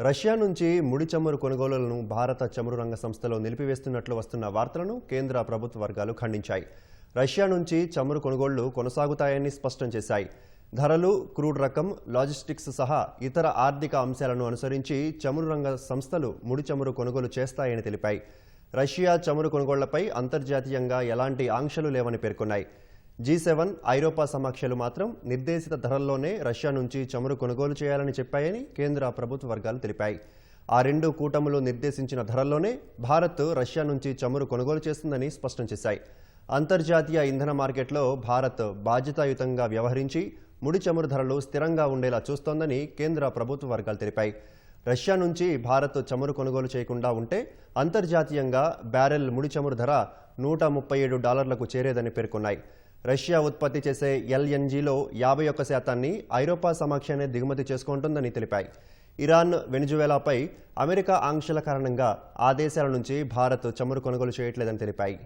Russia నుంచి ముడి చమురు కొనుగోలులను భారత చమురు రంగ సంస్థలో నిలిపివేస్తున్నట్లు వస్తున్న వార్తలను కేంద్ర ప్రభుత్వ వర్గాలు ఖండించాయి. రష్యా నుంచి చమురు కొనుగోళ్ళు కొనసాగుతాయని స్పష్టం చేశాయి. ధరలు క్రూడ్ రకం లాజిస్టిక్స్ సహా ఇతర ఆర్థిక అంశాలను అనుసరించి చమురు రంగ సంస్థలు ముడి చమురు కొనుగోలు చేస్తాయని తెలిపాయి. రష్యా చమురు కొనుగోళ్ళపై అంతర్జాతీయంగా ఎలాంటి ఆంక్షలు లేవని పేర్కొన్నాయి. జీ సెవెన్ ఐరోపా సమీక్షలు మాత్రం నిర్దేశిత ధరల్లోనే రష్యా నుంచి చమురు కొనుగోలు చేయాలని చెప్పాయని కేంద్ర ప్రభుత్వ వర్గాలు తెలిపాయి. ఆ రెండు కూటములు నిర్దేశించిన ధరల్లోనే భారత్ రష్యా నుంచి చమురు కొనుగోలు చేస్తుందని స్పష్టం చేశాయి. అంతర్జాతీయ ఇంధన మార్కెట్లో భారత్ బాధ్యతాయుతంగా వ్యవహరించి ముడి చమురు ధరలు స్థిరంగా ఉండేలా చూస్తోందని కేంద్ర ప్రభుత్వ వర్గాలు తెలిపాయి. రష్యా నుంచి భారత్ చమురు కొనుగోలు చేయకుండా ఉంటే అంతర్జాతీయంగా బ్యారెల్ ముడి చమురు ధర నూట ముప్పై ఏడు డాలర్లకు చేరేదని పేర్కొన్నాయి. రష్యా ఉత్పత్తి చేసే ఎల్ఎన్జీలో యాభై ఒక్క శాతాన్ని ఐరోపా సమక్షానే దిగుమతి చేసుకుంటుందని తెలిపాయి. ఇరాన్ వెనిజువేలాపై అమెరికా ఆంక్షల కారణంగా ఆ దేశాల నుంచి భారత్ చమురు కొనుగోలు చేయట్లేదని తెలిపాయి.